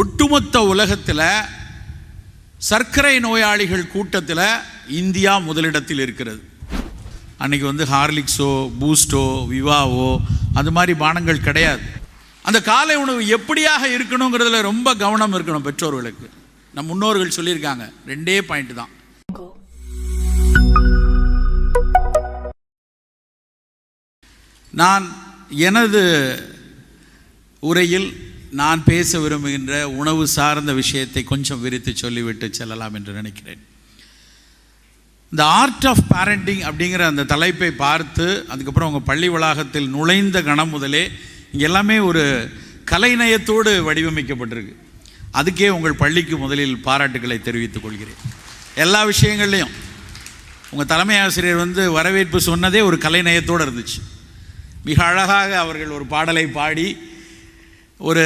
ஒட்டுமொத்த உலகத்தில் சர்க்கரை நோயாளிகள் கூட்டத்தில் இந்தியா முதலிடத்தில் இருக்கிறது. அன்னைக்கு வந்து ஹார்லிக்ஸோ பூஸ்டோ விவாவோ அது மாதிரி பானங்கள் கிடையாது. அந்த காலை உணவு எப்படியாக இருக்கணுங்கிறதுல ரொம்ப கவனம் இருக்கணும் பெற்றோர்களுக்கு. நம் முன்னோர்கள் சொல்லியிருக்காங்க. ரெண்டே பாயிண்ட் தான். நான் எனது உரையில் நான் பேச விரும்புகின்ற உணவு சார்ந்த விஷயத்தை கொஞ்சம் விரித்து சொல்லிவிட்டு செல்லலாம் என்று நினைக்கிறேன். இந்த ஆர்ட் ஆஃப் பேரண்டிங் அப்படிங்கிற அந்த தலைப்பை பார்த்து அதுக்கப்புறம் உங்கள் பள்ளி வளாகத்தில் நுழைந்த கணம் முதலே இங்கே எல்லாமே ஒரு கலைநயத்தோடு வடிவமைக்கப்பட்டிருக்கு. அதுக்கே உங்கள் பள்ளிக்கு முதலில் பாராட்டுகளை தெரிவித்துக் கொள்கிறேன். எல்லா விஷயங்கள்லையும் உங்கள் தலைமை ஆசிரியர் வந்து வரவேற்பு சொன்னதே ஒரு கலைநயத்தோடு இருந்துச்சு. மிக அழகாக அவர்கள் ஒரு பாடலை பாடி ஒரு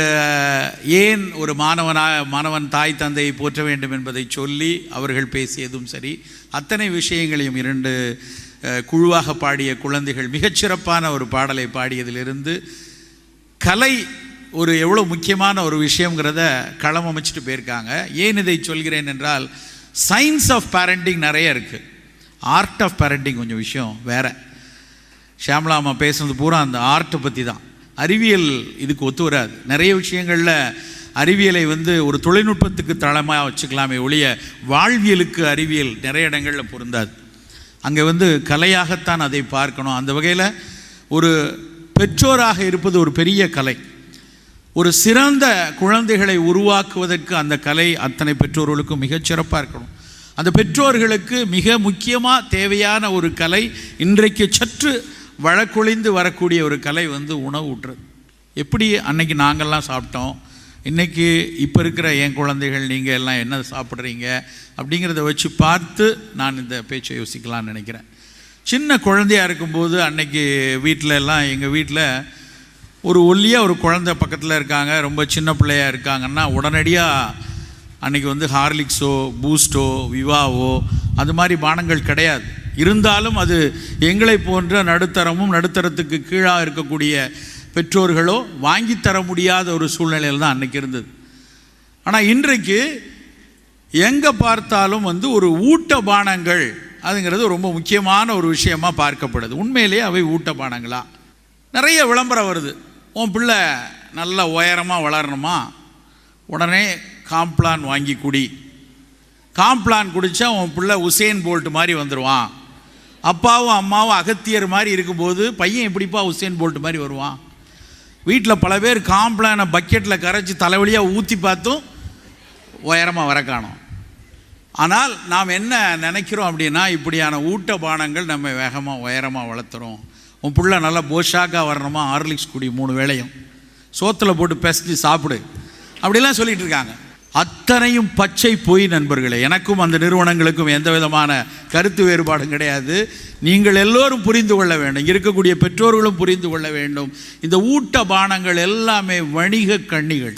ஏன் ஒரு மாணவனா மாணவன் தாய் தந்தையை போற்ற வேண்டும் என்பதை சொல்லி அவர்கள் பேசியதும் சரி. அத்தனை விஷயங்களையும் இரண்டு குழுவாக பாடிய குழந்தைகள் மிகச்சிறப்பான ஒரு பாடலை பாடியதிலிருந்து கலை ஒரு எவ்வளோ முக்கியமான ஒரு விஷயங்கிறத களம் அமைச்சிட்டு போயிருக்காங்க. ஏன் இதை சொல்கிறேன் என்றால் சயின்ஸ் ஆஃப் பேரண்டிங் நிறைய இருக்குது ஆர்ட் ஆஃப் பேரண்டிங் கொஞ்சம் விஷயம் வேற. ஷியாம்லா அம்மா பேசுனது பூரா அந்த ஆர்ட்டை பற்றி தான் அறிவியல் இதுக்கு ஒத்து வராது. நிறைய விஷயங்களில் அறிவியலை வந்து ஒரு தொழில்நுட்பத்துக்கு தளமாக வச்சுக்கலாமே ஒழிய வாழ்வியலுக்கு அறிவியல் நிறைய இடங்களில் பொருந்தாது. அங்கே வந்து கலையாகத்தான் அதை பார்க்கணும். அந்த வகையில் ஒரு பெற்றோராக இருப்பது ஒரு பெரிய கலை. ஒரு சிறந்த குழந்தைகளை உருவாக்குவதற்கு அந்த கலை அத்தனை பெற்றோர்களுக்கும் மிகச்சிறப்பாக இருக்கணும். அந்த பெற்றோர்களுக்கு மிக முக்கியமாக தேவையான ஒரு கலை இன்றைக்கு சற்று வழக்கொழிந்து வரக்கூடிய ஒரு கலை வந்து உணவு ஊட்டுறது எப்படி அன்னைக்கு நாங்கள்லாம் சாப்பிட்டோம் இன்றைக்கி இப்போ இருக்கிற என் குழந்தைகள் நீங்கள் எல்லாம் என்ன சாப்பிட்றீங்க அப்படிங்கிறத வச்சு பார்த்து நான் இந்த பேச்சை யோசிக்கலாம்னு நினைக்கிறேன். சின்ன குழந்தையா இருக்கும்போது அன்னைக்கு வீட்டில் எல்லாம் எங்கள் வீட்டில் ஒரு ஒல்லியாக ஒரு குழந்தை பக்கத்தில் இருக்காங்க ரொம்ப சின்ன பிள்ளையாக இருக்காங்கன்னா உடனடியாக அன்றைக்கி வந்து ஹார்லிக்ஸோ பூஸ்டோ விவாவோ அது மாதிரி பானங்கள் கிடையாது. இருந்தாலும் அது எங்களை போன்ற நடுத்தரமும் நடுத்தரத்துக்கு கீழாக இருக்கக்கூடிய பெற்றோர்களோ வாங்கித்தர முடியாத ஒரு சூழ்நிலையில் தான் அன்னைக்கு இருந்தது. ஆனால் இன்றைக்கு எங்கே பார்த்தாலும் வந்து ஒரு ஊட்ட பானங்கள் அதுங்கிறது ரொம்ப முக்கியமான ஒரு விஷயமா பார்க்கப்படுது. உண்மையிலேயே அவை ஊட்ட பானங்களா? நிறைய விளம்பரம் வருது. உன் பிள்ளை நல்ல உயரமாக வளரணுமா? உடனே காம்ப்ளான் வாங்கி குடி. காம்ப்ளான் குடித்தா உன் பிள்ளை உசேன் போல்ட் மாதிரி வந்துடுவான் அப்பாவும் அம்மாவும் அகத்தியர் மாதிரி இருக்கும்போது பையன் எப்படிப்பா உசேன் போல்ட் மாதிரி வருவான்? வீட்டில் பல பேர் காம்ப்ளானை பக்கெட்டில் கரைச்சி தலைவலியாக ஊற்றி பார்த்தும் உயரமாக வர காணும். ஆனால் நாம் என்ன நினைக்கிறோம் அப்படின்னா இப்படியான ஊட்ட பானங்கள் நம்ம வேகமாக உயரமாக வளர்த்துறோம் உன் பிள்ளை நல்லா போஷாக்காக வரணுமா? ஹார்லிக்ஸ் குடி மூணு வேளையும். சோத்தில் போட்டு பெசஞ்சு சாப்பிடு. அப்படிலாம் சொல்லிகிட்டு இருக்காங்க. அத்தனையும் பச்சை பொய் நண்பர்களே. எனக்கும் அந்த நிறுவனங்களுக்கும் எந்த விதமான கருத்து வேறுபாடும் கிடையாது. நீங்கள் எல்லோரும் புரிந்து கொள்ள வேண்டும். இருக்கக்கூடிய பெற்றோர்களும் புரிந்து கொள்ள வேண்டும். இந்த ஊட்ட பானங்கள் எல்லாமே வணிக கண்ணிகள்.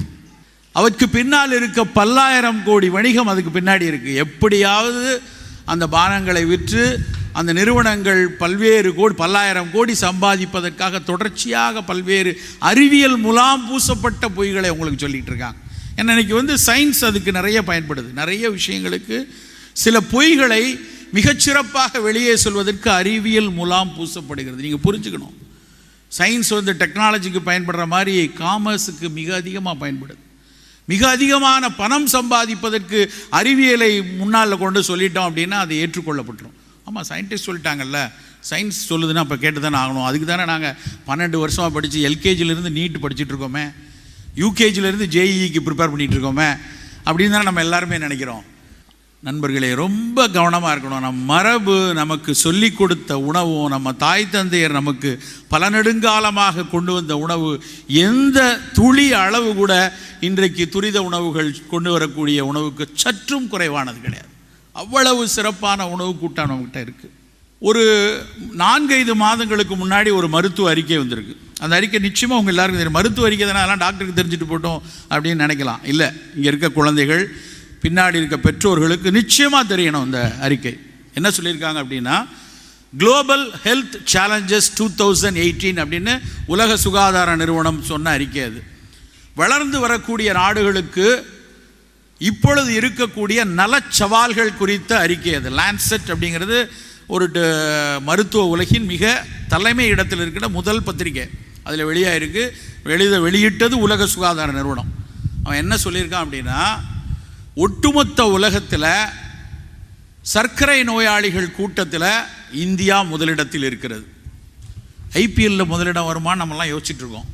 அவற்கு பின்னால் இருக்க பல்லாயிரம் கோடி வணிகம் அதுக்கு பின்னாடி இருக்குது எப்படியாவது அந்த பானங்களை விற்று அந்த நிறுவனங்கள் பல்வேறு கோடி பல்லாயிரம் கோடி சம்பாதிப்பதற்காக தொடர்ச்சியாக பல்வேறு அறிவியல் முலாம் பூசப்பட்ட பொய்களை உங்களுக்கு சொல்லிகிட்டு இருக்காங்க. ஏன்னா இன்றைக்கி வந்து சயின்ஸ் அதுக்கு நிறைய பயன்படுது. நிறைய விஷயங்களுக்கு சில பொய்களை மிகச்சிறப்பாக வெளியே சொல்வதற்கு அறிவியல் முலாம் பூசப்படுகிறது. நீங்கள் புரிஞ்சுக்கணும். சயின்ஸ் வந்து டெக்னாலஜிக்கு பயன்படுற மாதிரி காமர்ஸுக்கு மிக அதிகமாக பயன்படுது. மிக அதிகமான பணம் சம்பாதிப்பதற்கு அறிவியலை முன்னால் கொண்டு சொல்லிட்டோம் அப்படின்னா அது ஏற்றுக்கொள்ளப்பட்டுரும். ஆமாம் சயின்டிஸ்ட் சொல்லிட்டாங்கல்ல. சயின்ஸ் சொல்லுதுன்னா அப்போ கேட்டு தானே ஆகணும் அதுக்கு தானே நாங்கள் பன்னெண்டு வருஷமாக படித்து எல்கேஜிலேருந்து நீட் படிச்சுட்டு இருக்கோமே. யூகேஜிலேருந்து ஜேஇக்கு ப்ரிப்பேர் பண்ணிகிட்டு இருக்கோமே. அப்படின்னு தானே நம்ம எல்லாருமே நினைக்கிறோம்? நண்பர்களே ரொம்ப கவனமாக இருக்கணும். நம் மரபு நமக்கு சொல்லி கொடுத்த உணவும் நம்ம தாய் தந்தையர் நமக்கு பல நெடுங்காலமாக கொண்டு வந்த உணவு எந்த துளி அளவு கூட இன்றைக்கு துரித உணவுகள் கொண்டு வரக்கூடிய உணவுக்கு சற்றும் குறைவானது கிடையாது. அவ்வளவு சிறப்பான உணவு கூட்டம் நம்மகிட்ட இருக்குது ஒரு நான்கைந்து மாதங்களுக்கு முன்னாடி ஒரு மருத்துவ அறிக்கை வந்திருக்கு. அந்த அறிக்கை நிச்சயமாக உங்கள் எல்லாருக்கும் தெரியும். மருத்துவ அறிக்கை தானே அதெல்லாம் டாக்டருக்கு தெரிஞ்சுட்டு போட்டோம் அப்படின்னு நினைக்கலாம். இல்லை இங்கே இருக்க குழந்தைகள் பின்னாடி இருக்க பெற்றோர்களுக்கு நிச்சயமாக தெரியணும் இந்த அறிக்கை. என்ன சொல்லியிருக்காங்க அப்படின்னா global health challenges two thousand eighteen அப்படின்னு உலக சுகாதார நிறுவனம் சொன்ன அறிக்கை அது. வளர்ந்து வரக்கூடிய நாடுகளுக்கு இப்பொழுது இருக்கக்கூடிய நல சவால்கள் குறித்த அறிக்கை அது. லேண்ட்செட் அப்படிங்கிறது ஒரு ட- மருத்துவ உலகின் மிக தலைமை இடத்தில் இருக்கிற முதல் பத்திரிகை. அதில் வெளியாயிருக்கு வெளியிட வெளியிட்டது உலக சுகாதார நிறுவனம். அவன் என்ன சொல்லியிருக்கான் அப்படின்னா ஒட்டுமொத்த உலகத்தில் சர்க்கரை நோயாளிகள் கூட்டத்தில் இந்தியா முதலிடத்தில் இருக்கிறது. ஐபிஎல்லில் முதலிடம் வருமா நம்மலாம் யோசிச்சுட்ருக்கோம்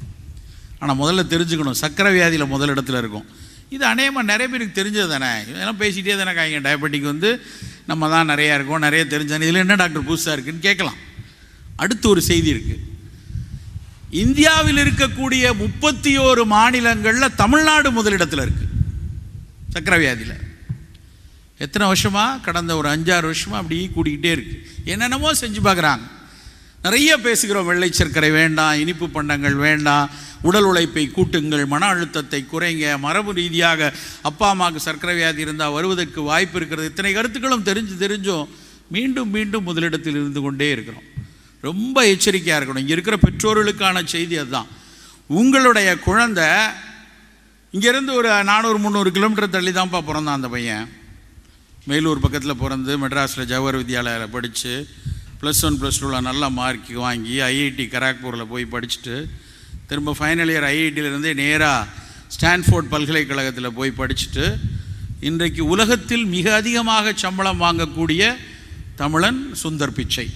ஆனால் முதல்ல தெரிஞ்சுக்கணும். சர்க்கரை வியாதியில் முதலிடத்தில் இருக்கும். இது அநேகமாக நிறைய பேருக்கு தெரிஞ்சது தானே இதெல்லாம் பேசிகிட்டே தானே காய்ங்க டயபெட்டிக் வந்து நம்ம தான் நிறையா இருக்கோம். நிறைய தெரிஞ்சானே இதில் என்ன டாக்டர் புதுசாக இருக்குன்னு கேட்கலாம். அடுத்து ஒரு செய்தி இருக்குது இந்தியாவில் இருக்கக்கூடிய முப்பத்தி ஓரு மாநிலங்களில் தமிழ்நாடு முதலிடத்தில் இருக்குது சக்கரவியாதியில். எத்தனை வருஷமாக கடந்த ஒரு அஞ்சாறு வருஷமாக அப்படி கூடிக்கிட்டே இருக்குது என்னென்னமோ செஞ்சு பார்க்குறாங்க. நிறைய பேசுகிறோம் வெள்ளை சர்க்கரை வேண்டாம் இனிப்பு பண்டங்கள் வேண்டாம் உடல் உழைப்பை கூட்டுங்கள் மன அழுத்தத்தை குறைங்க மரபு ரீதியாக அப்பா அம்மாவுக்கு சர்க்கரை வியாதி இருந்தால் வருவதற்கு வாய்ப்பு இருக்கிறது. இத்தனை கருத்துக்களும் தெரிஞ்சு தெரிஞ்சும் மீண்டும் மீண்டும் முதலிடத்தில் இருந்து கொண்டே இருக்கிறோம். ரொம்ப எச்சரிக்கையாக இருக்கணும். இங்கே இருக்கிற பெற்றோர்களுக்கான செய்தி அதுதான். உங்களுடைய குழந்தை இங்கேருந்து ஒரு நானூறு முந்நூறு கிலோமீட்டர் தள்ளி தான்ப்பா பிறந்தான் அந்த பையன். மேலூர் பக்கத்தில் பிறந்து மெட்ராஸில் ஜவஹர் வித்யாலயில் படித்து ப்ளஸ் ஒன் ப்ளஸ் டூவில் நல்ல மார்க் வாங்கி ஐஐடி கராக்பூரில் போய் படிச்சுட்டு திரும்ப ஃபைனல் இயர் ஐஐடியிலேருந்தே நேராக ஸ்டான்ஃபோர்ட் பல்கலைக்கழகத்தில் போய் படிச்சுட்டு இன்றைக்கு உலகத்தில் மிக அதிகமாக சம்பளம் வாங்கக்கூடிய தமிழன் சுந்தர் பிச்சை.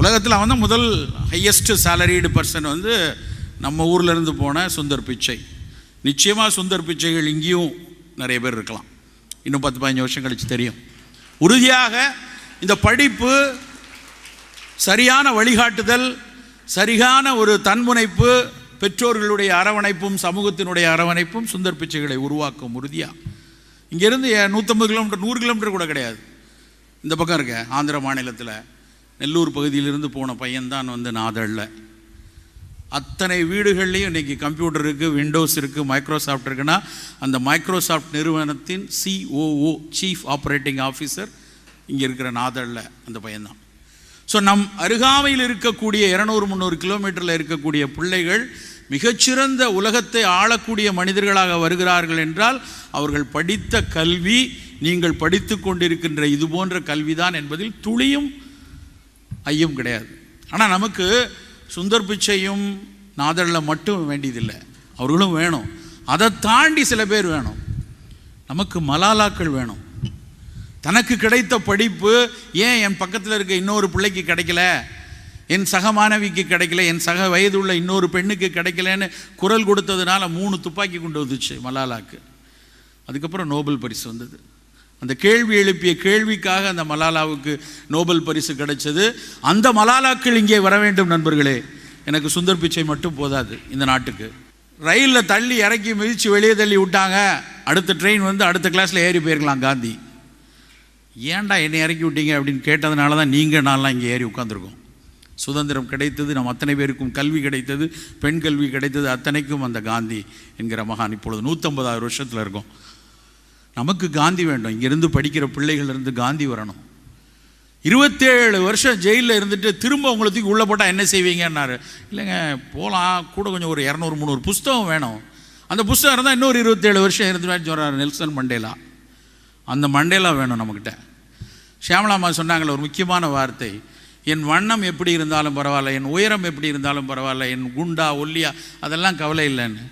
உலகத்தில் அவன் தான் முதல் ஹையஸ்ட் சேலரிடு பர்சன் வந்து நம்ம ஊர்லேருந்து போன சுந்தர் பிச்சை. நிச்சயமாக சுந்தர் பிச்சைகள் இங்கேயும் நிறைய பேர் இருக்கலாம். இன்னும் பத்து பதினஞ்சு வருஷம் கழித்து தெரியும். உறுதியாக இந்த படிப்பு சரியான வழிகாட்டுதல் சரியான ஒரு தன்முனைப்பு பெற்றோர்களுடைய அரவணைப்பும் சமூகத்தினுடைய அரவணைப்பும் சுந்தர் பிச்சைகளை உருவாக்கும் உறுதியாக இங்கேருந்து நூற்றம்பது கிலோமீட்டர் நூறு கிலோமீட்டர் கூட கிடையாது. இந்த பக்கம் இருக்க ஆந்திர மாநிலத்தில். நெல்லூர் பகுதியிலிருந்து போன பையன்தான் வந்து நாதழில் அத்தனை வீடுகள்லேயும் இன்றைக்கி கம்ப்யூட்டர் இருக்குது விண்டோஸ் இருக்குது மைக்ரோசாஃப்ட் இருக்குன்னா அந்த மைக்ரோசாஃப்ட் நிறுவனத்தின் சிஓஓ சீஃப் ஆப்ரேட்டிங் ஆஃபீஸர் இங்கே இருக்கிற நாதழில் அந்த பையன்தான். ஸோ நம் அருகாமையில் இருக்கக்கூடிய இரநூறு முந்நூறு கிலோமீட்டரில் இருக்கக்கூடிய பிள்ளைகள் மிகச்சிறந்த உலகத்தை ஆளக்கூடிய மனிதர்களாக வருகிறார்கள் என்றால் அவர்கள் படித்த கல்வி நீங்கள் படித்து கொண்டிருக்கின்ற இது போன்ற கல்விதான் என்பதில் துளியும் ஐயம் கிடையாது. ஆனால் நமக்கு சுந்தர் பிச்சையும் நாதரில் மட்டும் வேண்டியதில்லை. அவர்களும் வேணும். அதை தாண்டி சில பேர் வேணும். நமக்கு மலாலாக்கள் வேணும். தனக்கு கிடைத்த படிப்பு ஏன் என் பக்கத்தில் இருக்க இன்னொரு பிள்ளைக்கு கிடைக்கல? என் சக மாணவிக்கு கிடைக்கல. என் சக வயது உள்ள இன்னொரு பெண்ணுக்கு கிடைக்கலன்னு குரல் கொடுத்ததுனால மூணு துப்பாக்கி கொண்டு வந்துச்சு மலாலாக்கு. அதுக்கப்புறம் நோபல் பரிசு வந்தது. அந்த கேள்வி எழுப்பிய கேள்விக்காக அந்த மலாலாவுக்கு நோபல் பரிசு கிடைச்சது. அந்த மலாலாக்கள் இங்கே வர வேண்டும் நண்பர்களே. எனக்கு சுந்தர் பிச்சை மட்டும் போதாது இந்த நாட்டுக்கு. ரயிலில் தள்ளி இறக்கி மிதித்து வெளியே தள்ளி விட்டாங்க. அடுத்த ட்ரெயின் வந்து அடுத்த கிளாஸில் ஏறி போயிருக்கலாம் காந்தி. ஏன்டா என்னை இறக்கி விட்டீங்க அப்படின்னு கேட்டதுனால தான் நீங்கள் நான்லாம் இங்கே ஏறி உட்காந்துருக்கோம் சுதந்திரம் கிடைத்தது நம் அத்தனை பேருக்கும் கல்வி கிடைத்தது பெண் கல்வி கிடைத்தது அத்தனைக்கும் அந்த காந்தி என்கிற மகான் இப்பொழுது நூற்றம்பதாவது வருஷத்தில் இருக்கும். நமக்கு காந்தி வேண்டும். இங்கேருந்து படிக்கிற பிள்ளைகள்லேருந்து காந்தி வரணும். இருபத்தேழு வருஷம் ஜெயிலில் இருந்துட்டு திரும்ப உங்களை தூக்கி உள்ளே போட்டால் என்ன செய்வீங்கன்னாரு. இல்லைங்க போகலாம் கூட கொஞ்சம் ஒரு இரநூறு முந்நூறு புஸ்தகம் வேணும். அந்த புஸ்தகம் இருந்தால் இன்னொரு இருபத்தேழு வருஷம் இருந்துட்டு சொல்கிறார் நெல்சன் மண்டேலா. அந்த மண்டேலா வேணும் நம்மக்கிட்ட ஷியாமலாமா சொன்னாங்களே ஒரு முக்கியமான வார்த்தை. என் வண்ணம் எப்படி இருந்தாலும் பரவாயில்ல என் உயரம் எப்படி இருந்தாலும் பரவாயில்ல என் குண்டா ஒல்லியா அதெல்லாம் கவலை இல்லைன்னு.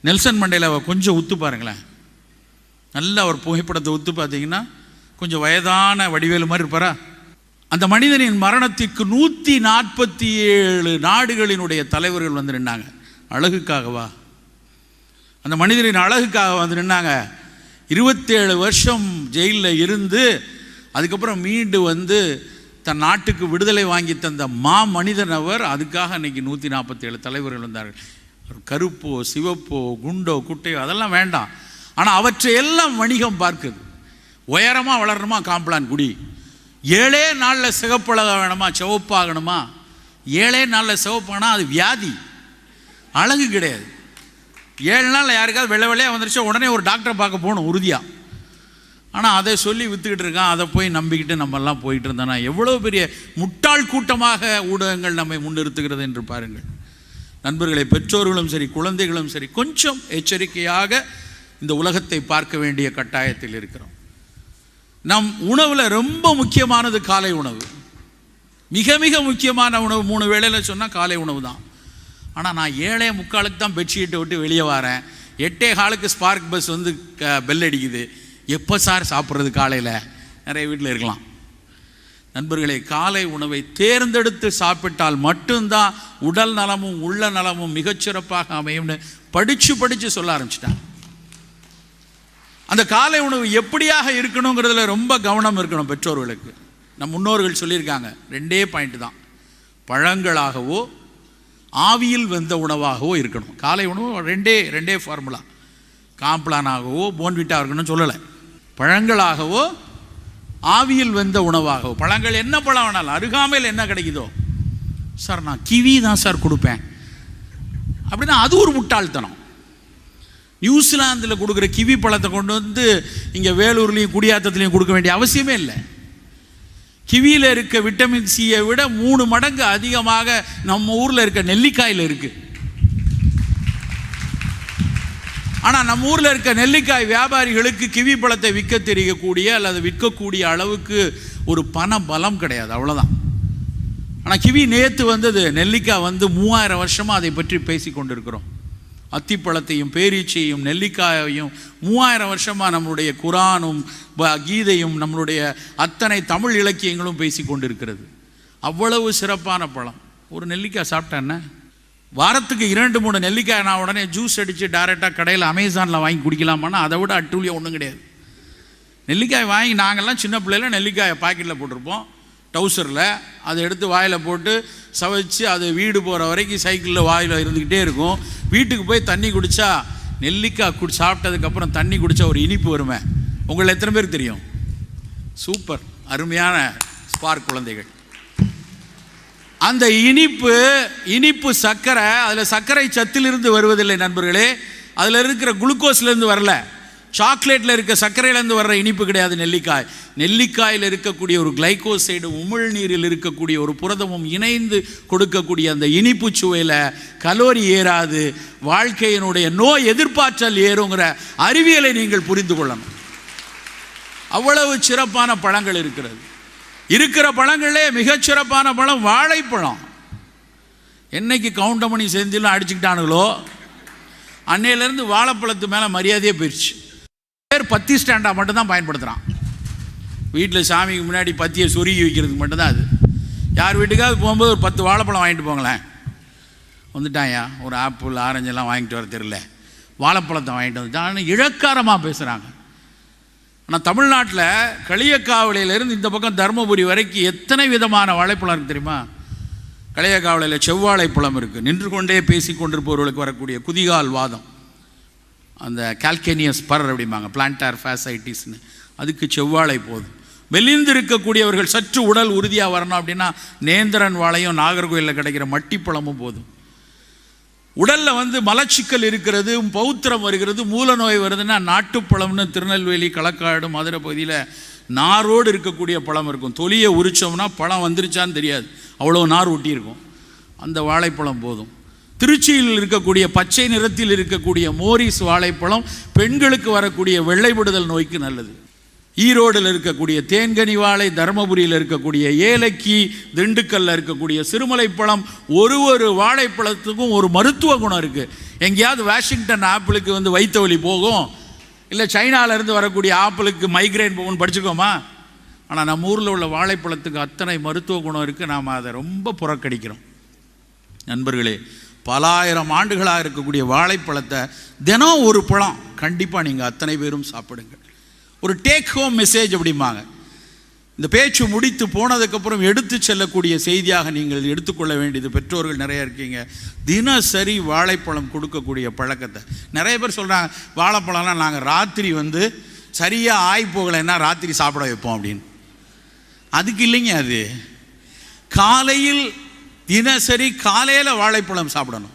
நெல்சன் மண்டேலாவை கொஞ்சம் உத்து பாருங்களேன். நல்ல ஒரு புகைப்படத்தை ஒத்து பார்த்தீங்கன்னா கொஞ்சம் வயதான வடிவேலு மாதிரி இருப்பாரா? அந்த மனிதனின் மரணத்திற்கு நூற்றி நாற்பத்தி ஏழு நாடுகளினுடைய தலைவர்கள் வந்து நின்னாங்க. அழகுக்காகவா? அந்த மனிதனின் அழகுக்காக வந்து நின்னாங்க. இருபத்தேழு வருஷம் ஜெயிலில் இருந்து அதுக்கப்புறம் மீண்டு வந்து தன் நாட்டுக்கு விடுதலை வாங்கி தந்த மா மனிதன் அவர் அதுக்காக அன்னைக்கு நூற்றி நாற்பத்தேழு தலைவர்கள் வந்தார்கள். கருப்போ சிவப்போ குண்டோ குட்டையோ அதெல்லாம் வேண்டாம். ஆனால் அவற்றை எல்லாம் வணிகம் பார்க்குது. உயரமாக வளரணுமா? காம்பளான் குடி. ஏழே நாளில் சிகப்பழக வேணுமா? சிவப்பாகணுமா ஏழே நாளில் சிவப்பானா அது வியாதி. அழகு கிடையாது. ஏழு நாள் யாருக்காவது வெள்ளை வெள்ளையாக வந்துருச்சா உடனே ஒரு டாக்டரை பார்க்க போகணும் உறுதியாக ஆனால் அதை சொல்லி விற்றுக்கிட்டு இருக்கான் அதை போய் நம்பிக்கிட்டு நம்மெல்லாம் போயிட்டு இருந்தோன்னா எவ்வளோ பெரிய முட்டாள் கூட்டமாக ஊடகங்கள் நம்மை முன்னிறுத்துகிறது என்று பாருங்கள். நண்பர்களை பெற்றோர்களும் சரி குழந்தைகளும் சரி கொஞ்சம் எச்சரிக்கையாக இந்த உலகத்தை பார்க்க வேண்டிய கட்டாயத்தில் இருக்கிறோம். நம் உணவில் ரொம்ப முக்கியமானது காலை உணவு. மிக மிக முக்கியமான உணவு மூணு வேளையில் சொன்னால் காலை உணவு தான். ஆனால் நான் ஏழே முக்காலுக்கு தான் பெட்ஷீட்டை விட்டு வெளியே வரேன். எட்டே காலுக்கு ஸ்பார்க் பஸ் வந்து க பெல் அடிக்குது. எப்போ சார் சாப்பிட்றது காலையில்? நிறைய வீட்டில் இருக்கலாம். நண்பர்களே காலை உணவை தேர்ந்தெடுத்து சாப்பிட்டால் மட்டும்தான் உடல் நலமும் உள்ள நலமும் மிகச்சிறப்பாக அமையும்னு படித்து படித்து சொல்ல ஆரம்பிச்சிட்டாங்க. அந்த காலை உணவு எப்படியாக இருக்கணுங்கிறதுல ரொம்ப கவனம் இருக்கணும் பெற்றோர்களுக்கு. நம் முன்னோர்கள் சொல்லியிருக்காங்க. ரெண்டே பாயிண்ட் தான். பழங்களாகவோ ஆவியில் வெந்த உணவாகவோ இருக்கணும். காலை உணவு ரெண்டே ரெண்டே ஃபார்முலா காம்ப்ளானாகவோ போன்விட்டா இருக்கணும்னு சொல்லலை. பழங்களாகவோ ஆவியில் வெந்த உணவாகவோ. பழங்கள் என்ன பழம் வேணாலும் அருகாமையில் என்ன கிடைக்குதோ. சார் நான் கிவி தான் சார் கொடுப்பேன். அப்படின்னா அது ஒரு முட்டாள்தனம். நியூசிலாந்தில் கொடுக்குற கிவி பழத்தை கொண்டு வந்து இங்கே வேலூர்லேயும் குடியாத்தத்துலேயும் கொடுக்க வேண்டிய அவசியமே இல்லை. கிவியில் இருக்க விட்டமின் சியை விட மூணு மடங்கு அதிகமாக நம்ம ஊரில் இருக்க நெல்லிக்காயில் இருக்குது ஆனால் நம்ம ஊரில் இருக்க நெல்லிக்காய் வியாபாரிகளுக்கு கிவி பழத்தை விற்க தெரியக்கூடிய அல்லது விற்கக்கூடிய அளவுக்கு ஒரு பண பலம் கிடையாது அவ்வளோதான் ஆனால் கிவி நேற்று வந்தது நெல்லிக்காய் வந்து மூவாயிரம் வருஷமாக அதை பற்றி பேசி கொண்டிருக்கிறோம். அத்திப்பழத்தையும் பேரீச்சையும் நெல்லிக்காயையும் மூவாயிரம் வருஷமாக நம்மளுடைய குரானும் ப- கீதையும் நம்மளுடைய அத்தனை தமிழ் இலக்கியங்களும் பேசி கொண்டிருக்கிறது. அவ்வளவு சிறப்பான பழம். ஒரு நெல்லிக்காய் சாப்பிட்டா என்ன? வாரத்துக்கு இரண்டு மூணு நெல்லிக்காய் நான் உடனே ஜூஸ் அடித்து டைரெக்டாக கடையில் அமேசானில் வாங்கி குடிக்கலாமான்னா அதை விட அட்டூழியம் ஒன்றும் கிடையாது. நெல்லிக்காய் வாங்கி நாங்கள்லாம் சின்ன பிள்ளையில நெல்லிக்காயை பாக்கெட்டில் போட்டிருப்போம். டவுசரில் அதை எடுத்து வாயில் போட்டு சவைச்சு அது வீடு போகிற வரைக்கும் சைக்கிளில் வாயில் இருந்துக்கிட்டே இருக்கும். வீட்டுக்கு போய் தண்ணி குடித்தா நெல்லிக்காய் குடி சாப்பிட்டதுக்கப்புறம் தண்ணி குடித்தா ஒரு இனிப்பு வருமே. உங்களை எத்தனை பேருக்கு தெரியும்? சூப்பர். அருமையான ஸ்பார்க் குழந்தைகள். அந்த இனிப்பு இனிப்பு சர்க்கரை அதில் சர்க்கரை சத்திலிருந்து வருவதில்லை நண்பர்களே. அதில் இருக்கிற குளுக்கோஸ்லேருந்து வரல. சாக்லேட்டில் இருக்க சர்க்கரையிலேருந்து வர்ற இனிப்பு கிடையாது நெல்லிக்காய். நெல்லிக்காயில் இருக்கக்கூடிய ஒரு கிளைகோசைடு உமிழ்நீரில் இருக்கக்கூடிய ஒரு புரதமும் இணைந்து கொடுக்கக்கூடிய அந்த இனிப்பு சுவையில் கலோரி ஏறாது. வாழ்க்கையினுடைய நோய் எதிர்ப்பாற்றல் ஏறுங்கிற அறிவியலை நீங்கள் புரிந்து கொள்ளணும். அவ்வளவு சிறப்பான பழங்கள் இருக்கிறது. இருக்கிற பழங்களே மிகச்சிறப்பான பழம் வாழைப்பழம். என்னைக்கு கவுண்டமணி செந்திலும் அடிச்சுக்கிட்டானுங்களோ அன்னையிலேருந்து வாழைப்பழத்து மேலே மரியாதையே போயிடுச்சு பேர் பத்தி ஸ்டாண்டாக மட்டும்தான் பயன்படுத்துகிறான் வீட்டில் சாமிக்கு முன்னாடி பத்தியை சொருகி வைக்கிறதுக்கு மட்டும்தான் அது. யார் வீட்டுக்காவது போகும்போது ஒரு பத்து வாழைப்பழம் வாங்கிட்டு போங்களேன். வந்துட்டாயா ஒரு ஆப்பிள் ஆரஞ்சு எல்லாம் வாங்கிட்டு வர தெரியல. வாழைப்பழத்தை வாங்கிட்டு வந்துட்டான் இழக்காரமாக பேசுகிறாங்க ஆனால் தமிழ்நாட்டில் களியக்காவலையிலேருந்து இந்த பக்கம் தருமபுரி வரைக்கும் எத்தனை விதமான வாழைப்பழம் இருக்குது தெரியுமா? களியக்காவலையில் செவ்வாழைப்பழம் இருக்குது நின்று கொண்டே பேசி கொண்டிருப்பவர்களுக்கு வரக்கூடிய குதிகால் வாதம். அந்த கால்கேனியஸ் பரர் அப்படிம்பாங்க பிளான்டார் ஃபேசைட்டிஸ்னு அதுக்கு செவ்வாழை போதும். மெலிந்து இருக்கக்கூடியவர்கள் சற்று உடல் உறுதியாக வரணும் அப்படின்னா நேந்திரன் வாழையும் நாகர்கோயிலில் கிடைக்கிற மட்டிப்பழமும் போதும். உடலில் வந்து மலச்சிக்கல் இருக்கிறது பௌத்திரம் வருகிறது மூல நோய் வருதுன்னா நாட்டுப்பழம்னு திருநெல்வேலி களக்காடு மதுரை பகுதியில் நாரோடு இருக்கக்கூடிய பழம் இருக்கும். தொலியை உரிச்சோம்னா பழம் வந்துருச்சான்னு தெரியாது. அவ்வளோ நார் ஒட்டியிருக்கும் அந்த வாழைப்பழம் போதும். திருச்சியில் இருக்கக்கூடிய பச்சை நிறத்தில் இருக்கக்கூடிய மோரிஸ் வாழைப்பழம் பெண்களுக்கு வரக்கூடிய வெள்ளைவிடுதல் நோய்க்கு நல்லது. ஈரோடில் இருக்கக்கூடிய தேன்கனி வாழை தருமபுரியில் இருக்கக்கூடிய ஏலக்கி திண்டுக்கல்ல இருக்கக்கூடிய சிறுமலைப்பழம் ஒரு ஒரு வாழைப்பழத்துக்கும் ஒரு மருத்துவ குணம் இருக்குது எங்கேயாவது வாஷிங்டன் ஆப்பிளுக்கு வந்து வைத்த வழி போகும். இல்லை சைனாவிலேருந்து வரக்கூடிய ஆப்பிளுக்கு மைக்ரைன் போகும்னு படிச்சுக்கோமா? ஆனால் நம்ம ஊரில் உள்ள வாழைப்பழத்துக்கு அத்தனை மருத்துவ குணம் இருக்குது நாம் அதை ரொம்ப புறக்கணிக்கிறோம். நண்பர்களே பலாயிரம் ஆண்டுகளாக இருக்கக்கூடிய வாழைப்பழத்தை தினம் ஒரு பழம். கண்டிப்பாக நீங்கள் அத்தனை பேரும் சாப்பிடுங்கள். ஒரு டேக் ஹோம் மெசேஜ் அப்படிம்பாங்க. இந்த பேச்சு முடித்து போனதுக்கப்புறம் எடுத்து செல்லக்கூடிய செய்தியாக நீங்கள் எடுத்துக்கொள்ள வேண்டியது. பெற்றோர்கள் நிறைய இருக்கீங்க. தினசரி வாழைப்பழம் கொடுக்கக்கூடிய பழக்கத்தை. நிறைய பேர் சொல்கிறாங்க வாழைப்பழம்லாம் நாங்கள் ராத்திரி வந்து சரியாக ஆய் போகலைன்னா ராத்திரி சாப்பிட வைப்போம் அப்படின்னு. அதுக்கு இல்லைங்க அது. காலையில் தினசரி காலையில் வாழைப்பழம் சாப்பிடணும்.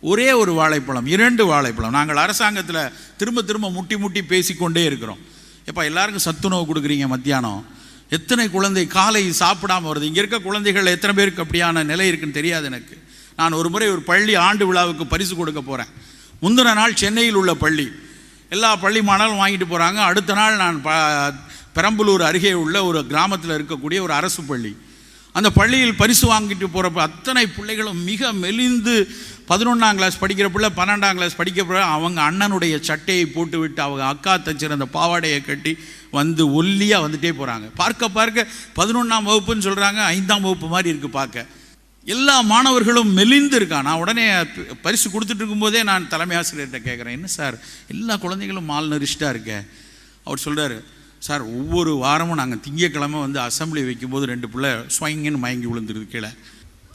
ஒரே ஒரு வாழைப்பழம் இரண்டு வாழைப்பழம். நாங்கள் அரசாங்கத்தில் திரும்ப திரும்ப முட்டி முட்டி பேசிக்கொண்டே இருக்கிறோம். எப்போ எல்லாருக்கும் சத்துணவு கொடுக்குறீங்க மத்தியானம்? எத்தனை குழந்தை காலை சாப்பிடாம வருது? இங்கே இருக்க குழந்தைகள் எத்தனை பேருக்கு அப்படியான நிலை இருக்குன்னு தெரியாது எனக்கு. நான் ஒரு முறை ஒரு பள்ளி ஆண்டு விழாவுக்கு பரிசு கொடுக்க போகிறேன் முந்தின நாள் சென்னையில் உள்ள பள்ளி. எல்லா பள்ளி மாணவர்களும் வாங்கிட்டு போகிறாங்க அடுத்த நாள் நான் ப பெரம்பலூர் அருகே உள்ள ஒரு கிராமத்தில் இருக்கக்கூடிய ஒரு அரசு பள்ளி. அந்த பள்ளியில் பரிசு வாங்கிட்டு போகிறப்ப அத்தனை பிள்ளைகளும் மிக மெலிந்து பதினொன்றாம் கிளாஸ் படிக்கிற பிள்ளை பன்னெண்டாம் கிளாஸ் படிக்கிற பிள்ளை அவங்க அண்ணனுடைய சட்டையை போட்டு விட்டு அவங்க அக்கா தச்சிருந்த பாவாடையை கட்டி வந்து ஒல்லியாக வந்துட்டே போகிறாங்க பார்க்க பார்க்க பதினொன்றாம் வகுப்புன்னு சொல்கிறாங்க ஐந்தாம் வகுப்பு மாதிரி இருக்குது பார்க்க. எல்லா மாணவர்களும் மெலிந்து இருக்கான் நான் உடனே பரிசு கொடுத்துட்டு இருக்கும்போதே நான் தலைமை ஆசிரியர்கிட்ட கேட்குறேன் என்ன சார் எல்லா குழந்தைகளும் மால் நரிஷ்டாக இருக்க? அவர் சொல்கிறாரு சார் ஒவ்வொரு வாரமும் நாங்கள் திங்கக்கிழமை வந்து அசெம்பிளி வைக்கும்போது ரெண்டு பிள்ளை ஸ்வைங்கன்னு மயங்கி விழுந்துருது கீழே.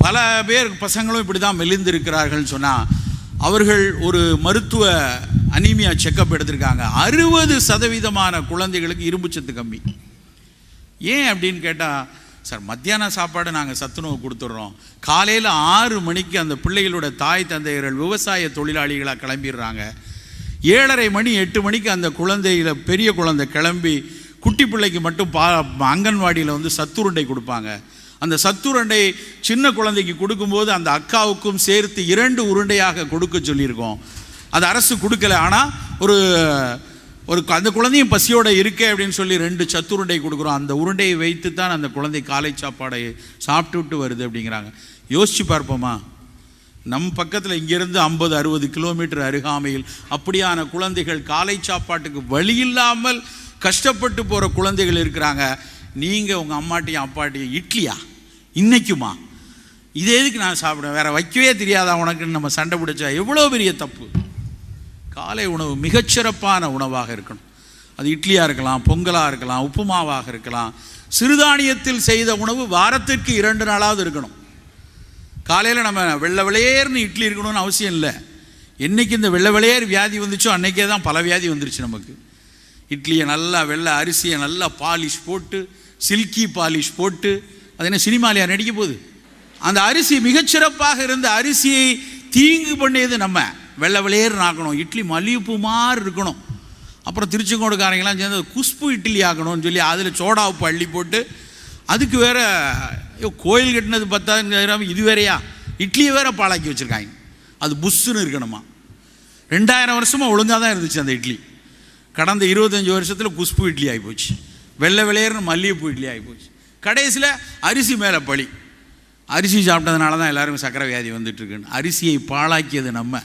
பல பேர் பசங்களும் இப்படி தான் மெலிந்து இருக்கிறார்கள்னு சொன்னால் அவர்கள் ஒரு மருத்துவ அனீமியா செக்கப் எடுத்திருக்காங்க. அறுபது சதவீதமான குழந்தைகளுக்கு இரும்புச்சத்து கம்மி. ஏன் அப்படின்னு கேட்டால் சார் மத்தியான சாப்பாடு நாங்கள் சத்துணவு கொடுத்துட்றோம். காலையில் ஆறு மணிக்கு அந்த பிள்ளைகளோட தாய் தந்தையர்கள் விவசாய தொழிலாளிகளாக கிளம்பிடுறாங்க. ஏழரை மணி எட்டு மணிக்கு அந்த குழந்தையில் பெரிய குழந்தை கிளம்பி குட்டி பிள்ளைக்கு மட்டும் பா அங்கன்வாடியில் வந்து சத்துருண்டை கொடுப்பாங்க. அந்த சத்துருண்டை சின்ன குழந்தைக்கு கொடுக்கும்போது அந்த அக்காவுக்கும் சேர்த்து இரண்டு உருண்டையாக கொடுக்க சொல்லியிருக்கோம். அது அரசு கொடுக்கல. ஆனால் ஒரு ஒரு அந்த குழந்தையும் பசியோடு இருக்கே அப்படின்னு சொல்லி ரெண்டு சத்துருண்டை கொடுக்குறோம். அந்த உருண்டையை வைத்து தான் அந்த குழந்தை காலை சாப்பாடை சாப்பிட்டு விட்டு வருது அப்படிங்கிறாங்க. யோசிச்சு பார்ப்போமா? நம் பக்கத்தில் இங்கிருந்து ஐம்பது அறுபது கிலோமீட்டர் அருகாமையில் அப்படியான குழந்தைகள் காலை சாப்பாட்டுக்கு வழி இல்லாமல் கஷ்டப்பட்டு போகிற குழந்தைகள் இருக்கிறாங்க. நீங்கள் உங்கள் அம்மாட்டையும் அப்பாட்டையும் இட்லியா? இன்னைக்குமா? இது எதுக்கு நான் சாப்பிடுவேன்? வேற வைக்கவே தெரியாதா உனக்குன்னு நம்ம சண்டை பிடிச்சா? எவ்வளோ பெரிய தப்பு? காலை உணவு மிகச்சிறப்பான உணவாக இருக்கணும். அது இட்லியாக இருக்கலாம் பொங்கலாக இருக்கலாம் உப்புமாவாக இருக்கலாம். சிறுதானியத்தில் செய்த உணவு வாரத்திற்கு இரண்டு நாளாவது இருக்கணும். காலையில் நம்ம வெள்ளை வெளியேர்னு இட்லி இருக்கணும்னு அவசியம் இல்லை. என்னைக்கு இந்த வெள்ளை வெளியேர் வியாதி வந்துச்சோ அன்றைக்கே தான் பல வியாதி வந்துருச்சு நமக்கு. இட்லியை நல்லா வெள்ளை அரிசியை நல்லா பாலிஷ் போட்டு சில்கி பாலிஷ் போட்டு அது என்ன சினிமாலையா நடிக்க போகுது. அந்த அரிசி மிகச்சிறப்பாக இருந்த அரிசியை தீங்கு பண்ணியது நம்ம. வெள்ளை வெளியேர்னு ஆக்கணும். இட்லி மல்லிகைப்பூ மாதிரி இருக்கணும். அப்புறம் திருச்செங்கோடுக்காரங்களாம் சேர்ந்து குஷ்பு இட்லி ஆக்கணும்னு சொல்லி அதில் சோடா உப்பு அள்ளி போட்டு அதுக்கு வேற ஐயோ, கோயில் கட்டினது பத்தாயிரம் இது வேறையா? இட்லியை வேற பாழாக்கி வச்சுருக்காங்க. அது புஷ்ஷுன்னு இருக்கணுமா? ரெண்டாயிரம் வருஷமாக ஒழுங்காக தான் இருந்துச்சு அந்த இட்லி. கடந்த இருபத்தஞ்சி வருஷத்தில் குஷ்பு இட்லி ஆகிப்போச்சு வெள்ளை விளையர்னு மல்லிகைப்பூ இட்லி ஆகிப்போச்சு கடைசியில் அரிசி மேலே பழி. அரிசி சாப்பிட்டதுனால தான் எல்லாருக்கும் சக்கரை வியாதி வந்துட்டு இருக்குன்னு. அரிசியை பாழாக்கியது நம்ம.